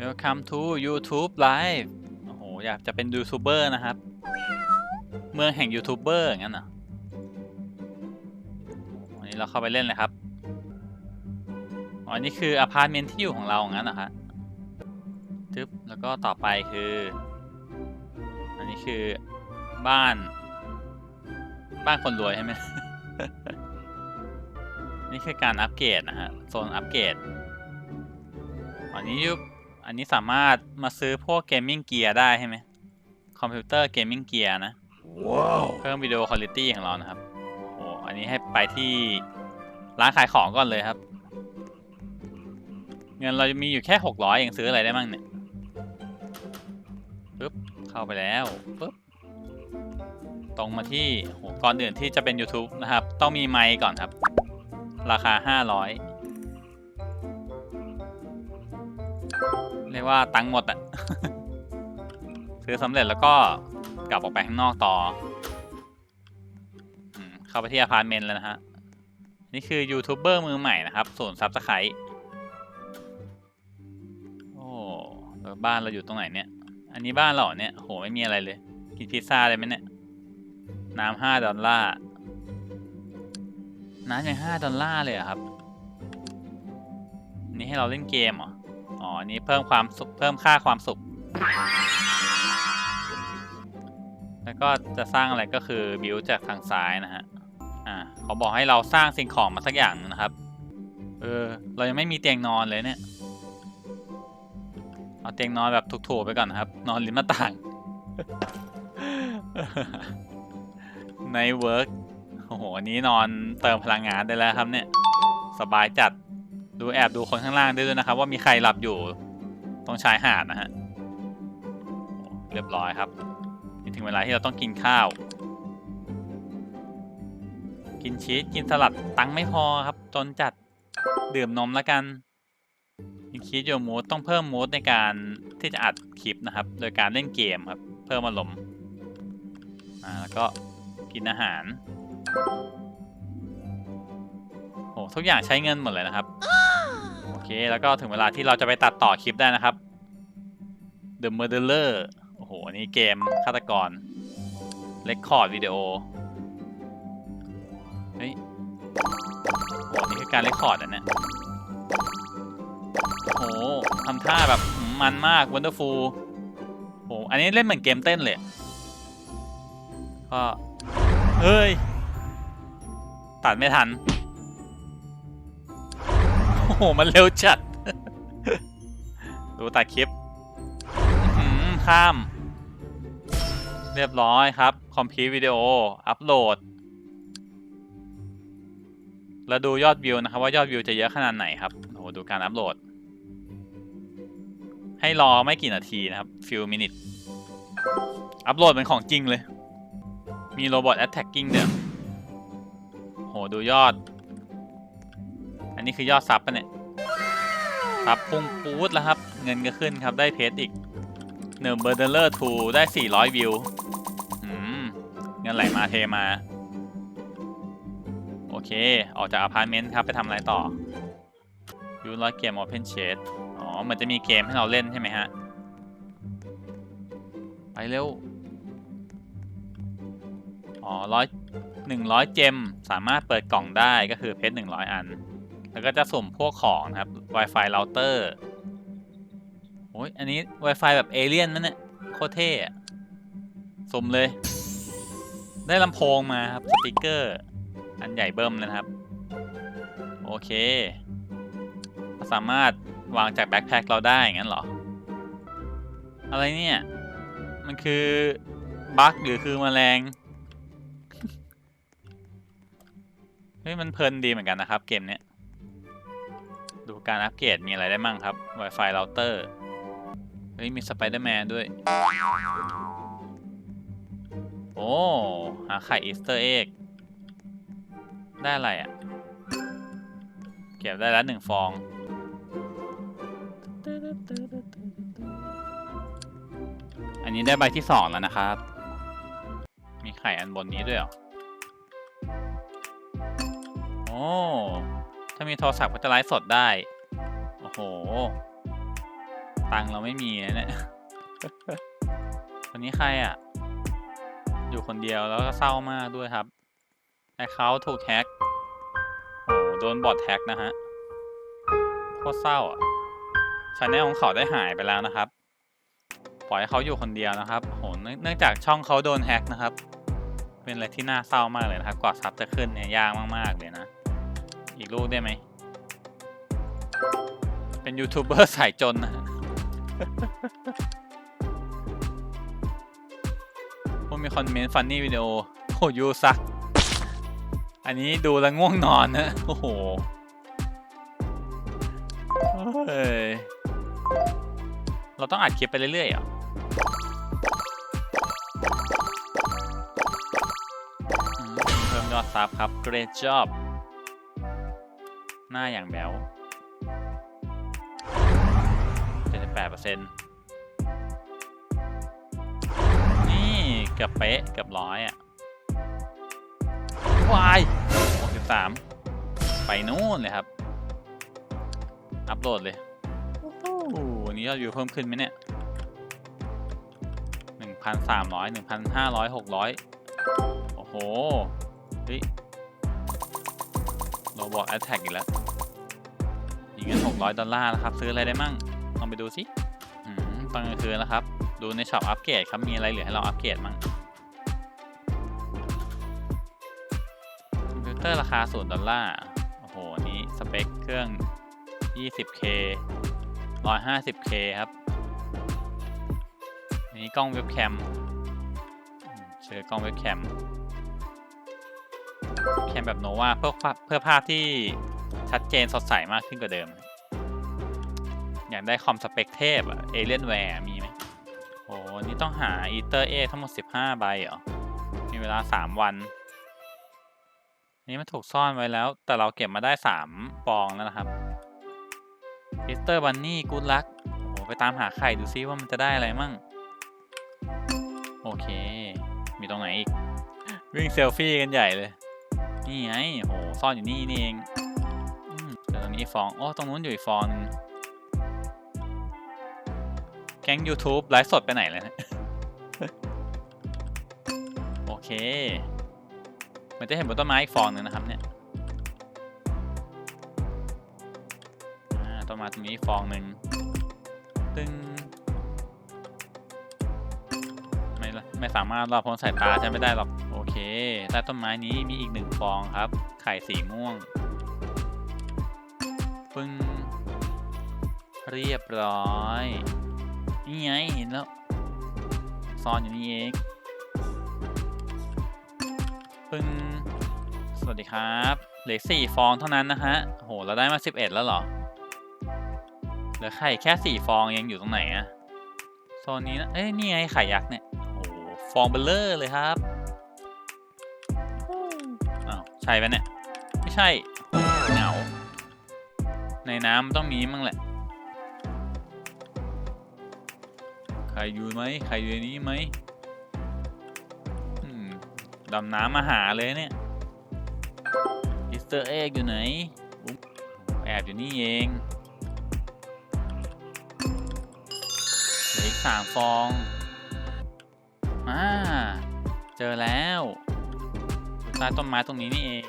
Welcome to YouTube Live โอ้โห อยากจะเป็นยูทูบเบอร์นะครับ เมืองแห่งยูทูบเบอร์อย่างนั้นเหรอวันนี้เราเข้าไปเล่นเลยครับ อ๋อ นี่คืออพาร์ตเมนต์ที่อยู่ของเราอย่างนั้นเหรอฮะทึบแล้วก็ต่อไปคือ อันนี้คือบ้าน บ้านคนรวยใช่ไหม นี่คือการอัปเกรดนะฮะ โซนอัปเกรดอันนี้ยุบ อันนี้สามารถมาซื้อพวกเกมมิ่งเกียร์ได้ใช่ไหมคอมพิวเตอร์เกมมิ่งเกียร์นะ wow. เพิ่มวิดีโอคุณภาพของเรานะครับโอ้อันนี้ให้ไปที่ร้านขายของก่อนเลยครับ เงินเราจะมีอยู่แค่หกร้อยยังซื้ออะไรได้มั่งเนี่ยปึ๊บเข้าไปแล้วปึ๊บตรงมาที่ก่อนอื่นที่จะเป็น YouTube นะครับ ต้องมีไมค์ก่อนครับ ราคาห้าร้อย เรียกว่าตังค์หมดอะ ซื้อสำเร็จแล้วก็กลับออกไปข้างนอกต่ออืมเข้าไปที่อพาร์ตเมนต์แล้วนะฮะ นี่คือยูทูบเบอร์มือใหม่นะครับส่วนซับสไครต์โอ้แล้วบ้านเราอยู่ตรงไหนเนี่ย อันนี้บ้านเราเหรอเนี่ยโหไม่มีอะไรเลย กินพิซซ่าเลยไหมเนี่ย น้ำห้าดอลลาร์ น้ำยังห้าดอลลาร์เลยเหรอครับนนี้ให้เราเล่นเกมเหรอ อ๋อ นี้เพิ่มความสุข เพิ่มค่าความสุข แล้วก็จะสร้างอะไรก็คือบิวจากทางซ้ายนะฮะ อ่าเขาบอกให้เราสร้างสิ่งของมาสักอย่างนะครับ เออ เรายังไม่มีเตียงนอนเลยเนี่ย เอาเตียงนอนแบบถูกๆไปก่อนนะครับ นอนริมหน้าต่าง ในเวิร์กโอ้โห นี้นอนเติมพลังงานได้แล้วครับเนี่ย สบายจัด ดูแอบดูคนข้างล่างด้วยนะครับ ว่ามีใครหลับอยู่ตรงชายหาดนะฮะเรียบร้อยครับนี่ถึงเวลาที่เราต้องกินข้าว กินชีสกินสลัดตังไม่พอครับจนจัดดื่มนมแล้วกันกินชีสโยมูดต้องเพิ่มมูดในการที่จะอัดคลิปนะครับ โดยการเล่นเกมครับ เพิ่มอารมณ์แล้วก็กินอาหาร ทุกอย่างใช้เงินหมดเลยนะครับ โอเค แล้วก็ถึงเวลาที่เราจะไปตัดต่อคลิปได้นะครับ The Murderer โอ้โห อันนี้เกมฆาตกร Record วิดีโอเฮ้ยโหนี่คือการ Record อะเนี่ยโอ้โหทำท่าแบบมันมาก Wonderful โอ้โหอันนี้เล่นเหมือนเกมเต้นเลยก็เฮ้ย ตัดไม่ทัน โอ้โห มันเร็วจัด ดูตัดคลิปข้าม เรียบร้อยครับ คอมพิววิดีโอ อัปโหลด แล้วดูยอดวิวนะครับ ว่ายอดวิวจะเยอะขนาดไหนครับโอ้โหดูการอัปโหลด ให้รอไม่กี่นาทีนะครับ few minute อัปโหลดเป็นของจริงเลย มีโรบอท attacking เนี่ยโหดูยอด นนี้คือยอดซับปะเนี่ยซับพุ่งปูดแล้วครับ เงินก็ขึ้นครับได้เพจอีกเนิร์เบอร์เดอร์ทูได้ 400 วิวเงินไหลมาเทมา โอเค ออกจากอพาร์ตเมนต์ครับไปทำอะไรต่อยูร้อยเกม Open Chat อ๋อเหมันจะมีเกมให้เราเล่นใช่ไหมฮะ ไปเร็ว อ๋อร้อยหนึ่งร้อยเจม สามารถเปิดกล่องได้ก็คือเพชรหนึ่งร้อยอัน แล้วก็จะสุ่มพวกของนะครับ Wi-Fi router โอ้ยอันนี้ Wi-Fi แบบเอเลี่ยนนั่นเนี่ยโคตรเท่อะสุ่มเลย ได้ลำโพงมาครับสปีกเกอร์ อันใหญ่เบิ่มนะครับ โอเค สามารถวางจากแบ็คแพ็คเราได้งั้นเหรอ อะไรเนี่ย มันคือบั๊กหรือคือแมลงเฮ้ยมันเพลินดีเหมือนกันนะครับเกมเนี้ย การอัปเกรดมีอะไรได้มั่งครับ Wi-Fi router เฮ้ยมีสไปเดอร์แมนด้วย โอ้ หาไข่อีสเตอร์เอ็กได้อะไรอะ่ะ เก็บได้แล้วหนึ่งฟอง อันนี้ได้ใบที่สองแล้วนะครับ มีไข่อันบนนี้ด้วยเหรอ โอ้ ถ้ามีโทรศัพท์ก็จะไลฟ์สดได้ โอ้โห ตังเราไม่มีนะเนี่ยคนนี้ใครอะ อยู่คนเดียวแล้วก็เศร้ามากด้วยครับแอคเคาท์ถูกแฮ็กโอ้โหโดนบอทแฮ็กนะฮะ โคตรเศร้าอะชแนลของเขาได้หายไปแล้วนะครับ ปล่อยให้เขาอยู่คนเดียวนะครับโหเนื่องเนื่องจากช่องเขาโดนแฮ็กนะครับ เป็นอะไรที่น่าเศร้ามากเลยนะครับกว่าซับจะขึ้นเนี่ยยากมากๆเลยนะ อีกลูกได้ไหม เป็นยูทูบเบอร์สายจนนะผมมีคอมเมนต์ฟันนี่วิดีโอโหยูซัก อันนี้ดูแล้วง่วงนอนนะ โอ้โหเฮ้ยเราต้องอัดคลิปไปเรื่อยๆเหรออืมเพิ่มยอดซับครับ great job หน้าอย่างแบว 78%นี่เกือบเป๊ะเกือบร้อยอะวาย63 ไปนู่นเลยครับ อัพโหลดเลยโอ้โหวันนี้ยอดวิวเพิ่มขึ้นไหมเนี่ยหนึ่งพันสามร้อยหนึ่งพันห้าร้อยหกร้อยโอ้โหเฮ้ยโรบอทแอตแทกอีกแล้วมีเงินหกร้อยดอลลาร์แล้วครับ ซื้ออะไรได้มั่ง ลองไปดูสิ อนกลางคืนแล้วครับ ดูในช็อปอัปเกรดครับ มีอะไรเหลือให้เราอัปเกรดมั่งคอมพิวเตอร์ราคาศูนย์ดอลลาร์ โอ้โห นี้สเปคเครื่อง 20K 150K ครับนี้กล้องเว็บแคมอืมเจอกล้องเว็บแคมแคมแบบโนวาเพื่อเพื่อภาพที่ชัดเจนสดใสมากขึ้นกว่าเดิม อยากได้คอมสเปคเทพอะเอเลียนแวร์มีไหมโอ้นี่ต้องหาอีเตอร์เอทั้งหมด 15 ใบเหรอ มีเวลา 3 วันอันนี้มันถูกซ่อนไว้แล้ว แต่เราเก็บมาได้3ฟองแล้วนะครับอิสเตอร์บันนี่กูดลักโอ้ไปตามหาไข่ดูซิว่ามันจะได้อะไรมั่ง โอเค มีตรงไหนอีก วิ่งเซลฟี่กันใหญ่เลย นี่ไงโหซ่อนอยู่นี่นี่เองอืมเจอตรงนี้ฟอง โอ้ ตรงนู้นอยู่อีกฟองนึง แก๊ง YouTube ไลฟ์สดไปไหนเลยนะ โอเค มันจะเห็นบนต้นไม้อีกฟองหนึ่งนะครับเนี่ยต้นไม้ตรงนี้ฟองหนึ่งตึงไม่ละไม่สามารถรอดพ้นสายตาฉันไม่ได้หรอก โอเคใต้ต้นไม้นี้มีอีกหนึ่งฟองครับ ไข่สีม่วง ปึ้ง เรียบร้อย นี่ไงเห็นแล้ว ซ่อนอยู่นี่เองปึ้งสวัสดีครับเหลือสี่ฟองเท่านั้นนะฮะโหเราได้มาสิบเอ็ดแล้วเหรอเหลือไข่แค่สี่ฟองยังอยู่ตรงไหนอะโซนนี้นะเอ้ยนี่ไงไข่ยักษ์เนี่ยโอ้โหฟองเบลเลอร์เลยครับอ้าวใช่ปะเนี่ยไม่ใช่เหงาในน้ำมันต้องมีมั่งแหละ ครอยู่ไหมใครอยู่ในนี้ไหมดำน้ำมาหาเลยเนี่ยอิสเตอร์เอ็กอยู่ไหนแอบอยู่นี่เองเหลืออีกสามฟองอ่าเจอแล้วใต้ต้นไม้ตรงนี้นี่เอง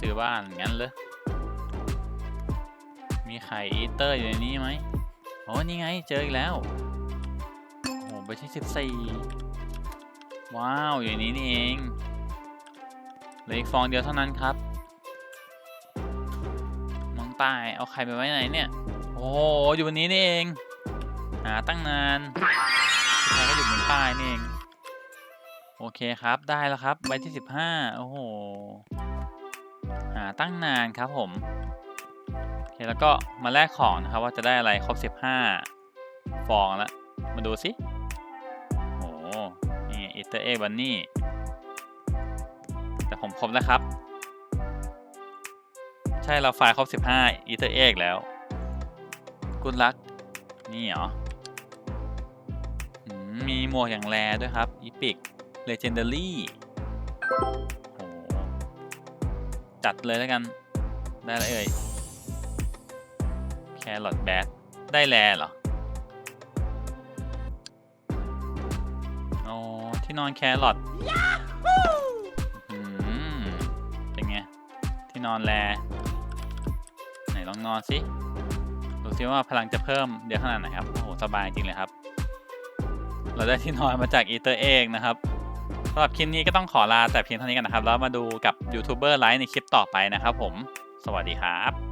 ซื้อบ้านงั้นเลยมีไข่อีเตอร์อยู่ในนี้ไหมโอ้นี่ไงเจออีกแล้ว โอ้โหไปที่สิบสี่ว้าวอยู่ในนี้นี่เองเหลืออีกฟองเดียวเท่านั้นครับ น้องตายเอาไข่ไปไว้ไหนเนี่ย โอ้โหอยู่บนนี้นี่เอง หาตั้งนานสุดท้ายก็อยู่บนป้ายนี่เอง โอเคครับได้แล้วครับใบที่สิบห้าโอ้โห ตั้งนานครับผมโอเคแล้วก็มาแลกของนะครับว่าจะได้อะไรครบสิบห้าฟองแล้วมาดูสิโอ้โหนี่อิเตอร์เอ็กบันนี่แต่ผมครบแล้วครับ ใช่เราไฟล์ครบ 15อีเตอร์เอกแล้วกุณลักนี่เหรอมีหมวกอย่างแรด้วยครับอีพิกเลเจนดารี่ จัดเลยแล้วกัน ได้แล้วเอ่ยแครอทแบดได้แลเหรออ๋อที่นอนแครอทอืมเป็นไง ที่นอนแลไหนลองนอนสิ ดูซิว่าพลังจะเพิ่มเดี๋ยอะขนาดไหนครับ โอ้โห สบายจริงเลยครับ เราได้ที่นอนมาจากอีเตอร์เองนะครับ สำหรับคลิปนี้ก็ต้องขอลาแต่เพียงเท่านี้กันนะครับ แล้วมาดูกับยูทูบเบอร์ไลฟ์ในคลิปต่อไปนะครับผม สวัสดีครับ